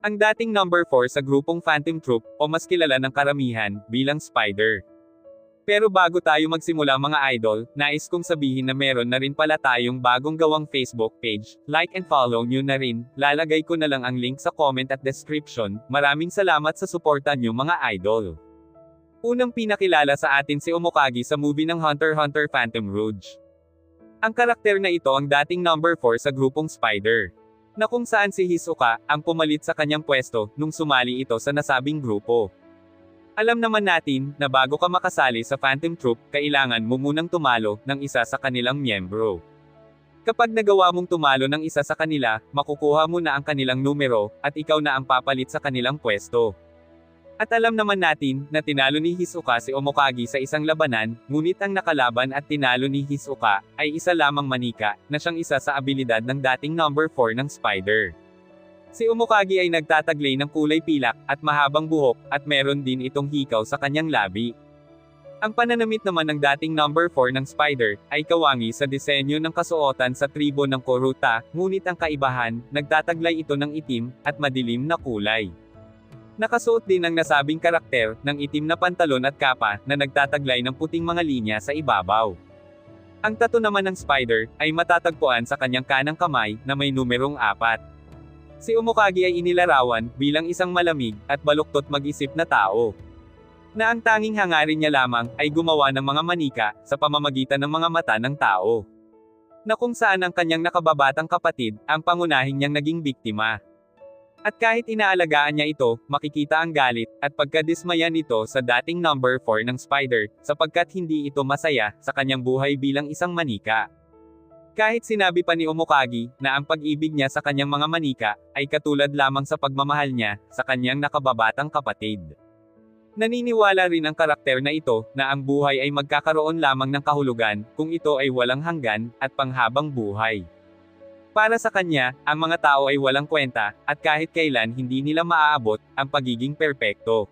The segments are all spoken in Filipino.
Ang dating number 4 sa grupong Phantom Troop, o mas kilala ng karamihan, bilang Spider. Pero bago tayo magsimula mga idol, nais kong sabihin na meron na rin pala tayong bagong gawang Facebook page, like and follow nyo na rin, lalagay ko na lang ang link sa comment at description, maraming salamat sa suporta nyo mga idol. Unang pinakilala sa atin si Omokagi sa movie ng Hunter Hunter Phantom Rouge. Ang karakter na ito ang dating number 4 sa grupong Spider. Na kung saan si Hisoka, ang pumalit sa kanyang pwesto, nung sumali ito sa nasabing grupo. Alam naman natin, na bago ka makasali sa Phantom Troop, kailangan mo munang tumalo, ng isa sa kanilang miyembro. Kapag nagawa mong tumalo ng isa sa kanila, makukuha mo na ang kanilang numero, at ikaw na ang papalit sa kanilang pwesto. At alam naman natin, na tinalo ni Hisoka si Omokagi sa isang labanan, ngunit ang nakalaban at tinalo ni Hisoka, ay isa lamang manika, na siyang isa sa abilidad ng dating number 4 ng Spider. Si Omokagi ay nagtataglay ng kulay pilak, at mahabang buhok, at meron din itong hikaw sa kanyang labi. Ang pananamit naman ng dating number 4 ng Spider, ay kawangi sa disenyo ng kasuotan sa tribo ng Koruta, ngunit ang kaibahan, nagtataglay ito ng itim, at madilim na kulay. Nakasuot din ang nasabing karakter, ng itim na pantalon at kapa, na nagtataglay ng puting mga linya sa ibabaw. Ang tato naman ng Spider, ay matatagpuan sa kanyang kanang kamay, na may numerong 4. Si Omokagi ay inilarawan, bilang isang malamig, at baluktot mag-isip na tao. Na ang tanging hangarin niya lamang, ay gumawa ng mga manika, sa pamamagitan ng mga mata ng tao. Na kung saan ang kanyang nakababatang kapatid, ang pangunahing niyang naging biktima. At kahit inaalagaan niya ito, makikita ang galit, at pagkadismaya nito sa dating number 4 ng Spider, sapagkat hindi ito masaya, sa kanyang buhay bilang isang manika. Kahit sinabi pa ni Omokagi, na ang pag-ibig niya sa kanyang mga manika, ay katulad lamang sa pagmamahal niya, sa kanyang nakababatang kapatid. Naniniwala rin ang karakter na ito, na ang buhay ay magkakaroon lamang ng kahulugan, kung ito ay walang hanggan, at panghabang buhay. Para sa kanya, ang mga tao ay walang kwenta, at kahit kailan hindi nila maaabot, ang pagiging perpekto.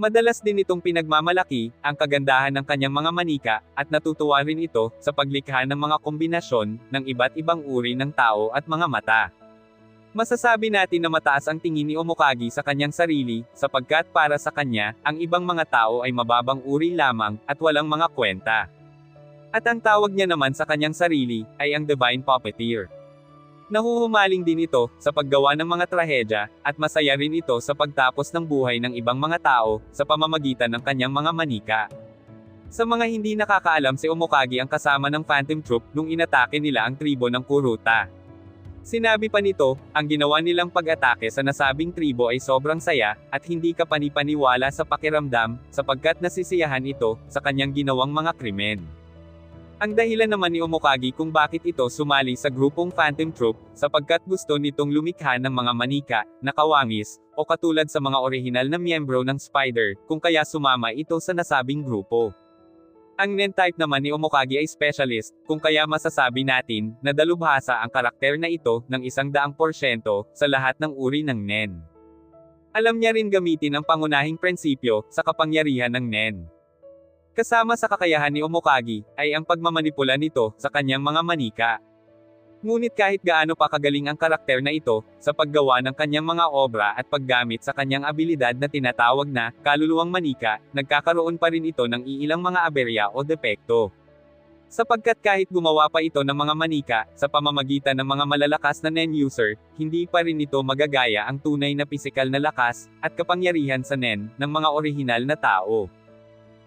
Madalas din itong pinagmamalaki, ang kagandahan ng kanyang mga manika, at natutuwa rin ito, sa paglikha ng mga kombinasyon, ng iba't ibang uri ng tao at mga mata. Masasabi natin na mataas ang tingin ni Omokagi sa kanyang sarili, sapagkat para sa kanya, ang ibang mga tao ay mababang uri lamang, at walang mga kwenta. At ang tawag niya naman sa kanyang sarili, ay ang Divine Puppeteer. Nahuhumaling din ito, sa paggawa ng mga trahedya, at masaya rin ito sa pagtapos ng buhay ng ibang mga tao, sa pamamagitan ng kanyang mga manika. Sa mga hindi nakakaalam si Omokagi ang kasama ng Phantom Troop, nung inatake nila ang tribo ng Kuruta. Sinabi pa nito, ang ginawa nilang pag-atake sa nasabing tribo ay sobrang saya, at hindi ka panipaniwala sa pakiramdam, sapagkat nasisiyahan ito, sa kanyang ginawang mga krimen. Ang dahilan naman ni Omokagi kung bakit ito sumali sa grupong Phantom Troop, sapagkat gusto nitong lumikha ng mga manika, na kawangis, o katulad sa mga orihinal na miyembro ng Spider, kung kaya sumama ito sa nasabing grupo. Ang Nen type naman ni Omokagi ay specialist, kung kaya masasabi natin, na dalubhasa ang karakter na ito, ng isang daang porsyento, sa lahat ng uri ng Nen. Alam niya rin gamitin ang pangunahing prinsipyo, sa kapangyarihan ng Nen. Kasama sa kakayahan ni Omokagi, ay ang pagmamanipula nito, sa kanyang mga manika. Ngunit kahit gaano pa kagaling ang karakter na ito, sa paggawa ng kanyang mga obra at paggamit sa kanyang abilidad na tinatawag na, kaluluwang manika, nagkakaroon pa rin ito ng iilang mga aberya o depekto. Sapagkat kahit gumawa pa ito ng mga manika, sa pamamagitan ng mga malalakas na NEN user, hindi pa rin ito magagaya ang tunay na pisikal na lakas, at kapangyarihan sa NEN, ng mga orihinal na tao.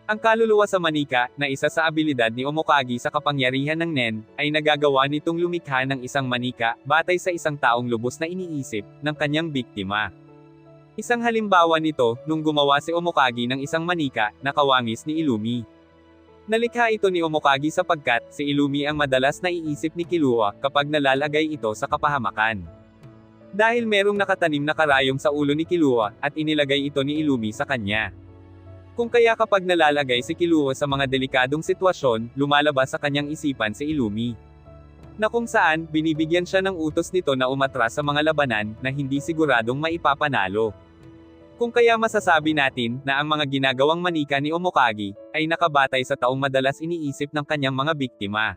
Ang kaluluwa sa manika, na isa sa abilidad ni Omokagi sa kapangyarihan ng Nen, ay nagagawa nitong lumikha ng isang manika, batay sa isang taong lubos na iniisip, ng kanyang biktima. Isang halimbawa nito, nung gumawa si Omokagi ng isang manika, na kawangis ni Ilumi. Nalikha ito ni Omokagi sapagkat, si Ilumi ang madalas naiisip ni Killua, kapag nalalagay ito sa kapahamakan. Dahil merong nakatanim na karayom sa ulo ni Killua, at inilagay ito ni Ilumi sa kanya. Kung kaya kapag nalalagay si Killua sa mga delikadong sitwasyon, lumalabas sa kanyang isipan si Illumi. Na kung saan, binibigyan siya ng utos nito na umatras sa mga labanan, na hindi siguradong maipapanalo. Kung kaya masasabi natin, na ang mga ginagawang manika ni Omokagi, ay nakabatay sa taong madalas iniisip ng kanyang mga biktima.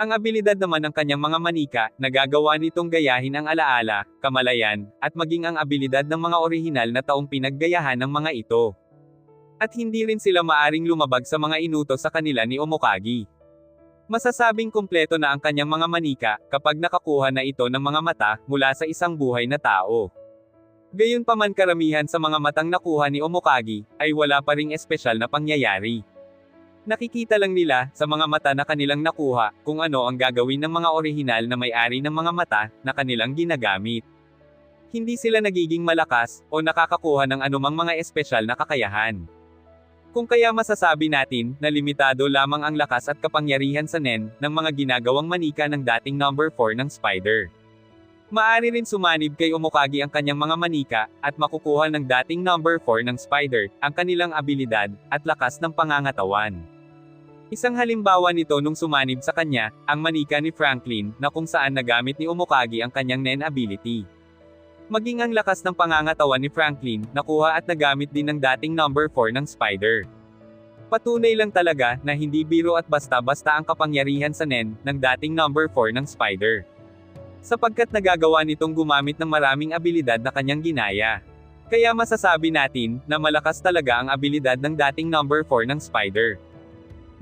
Ang abilidad naman ng kanyang mga manika, nagagawa nitong gayahin ang alaala, kamalayan, at maging ang abilidad ng mga orihinal na taong pinaggayahan ng mga ito. At hindi rin sila maaring lumabag sa mga inuto sa kanila ni Omokagi. Masasabing kumpleto na ang kanyang mga manika, kapag nakakuha na ito ng mga mata, mula sa isang buhay na tao. Gayunpaman karamihan sa mga matang nakuha ni Omokagi, ay wala pa ring espesyal na pangyayari. Nakikita lang nila, sa mga mata na kanilang nakuha, kung ano ang gagawin ng mga orihinal na may-ari ng mga mata, na kanilang ginagamit. Hindi sila nagiging malakas, o nakakakuha ng anumang mga espesyal na kakayahan. Kung kaya masasabi natin, na limitado lamang ang lakas at kapangyarihan sa Nen, ng mga ginagawang manika ng dating number 4 ng Spider. Maari rin sumanib kay Omokagi ang kanyang mga manika, at makukuha ng dating number 4 ng Spider, ang kanilang abilidad, at lakas ng pangangatawan. Isang halimbawa nito nung sumanib sa kanya, ang manika ni Franklin, na kung saan nagamit ni Omokagi ang kanyang Nen ability. Maging ang lakas ng pangangatawan ni Franklin, nakuha at nagamit din ng dating number 4 ng Spider. Patunay lang talaga, na hindi biro at basta-basta ang kapangyarihan sa Nen, ng dating number 4 ng Spider. Sapagkat nagagawa nitong gumamit ng maraming abilidad na kanyang ginaya. Kaya masasabi natin, na malakas talaga ang abilidad ng dating number 4 ng Spider.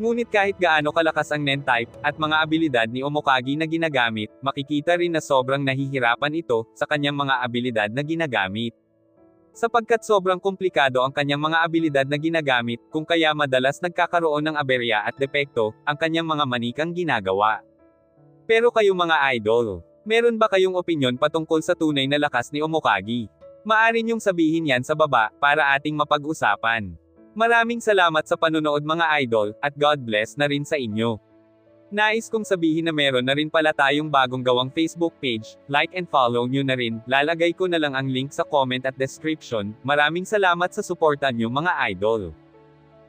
Ngunit kahit gaano kalakas ang Nen type, at mga abilidad ni Omokagi na ginagamit, makikita rin na sobrang nahihirapan ito, sa kanyang mga abilidad na ginagamit. Sapagkat sobrang komplikado ang kanyang mga abilidad na ginagamit, kung kaya madalas nagkakaroon ng aberya at depekto, ang kanyang mga manikang ginagawa. Pero kayo mga idol, meron ba kayong opinyon patungkol sa tunay na lakas ni Omokagi? Maari niyong sabihin yan sa baba, para ating mapag-usapan. Maraming salamat sa panunood mga idol, at God bless na rin sa inyo. Nais kong sabihin na meron na rin pala tayong bagong gawang Facebook page, like and follow nyo na rin, lalagay ko na lang ang link sa comment at description, maraming salamat sa suporta nyo mga idol.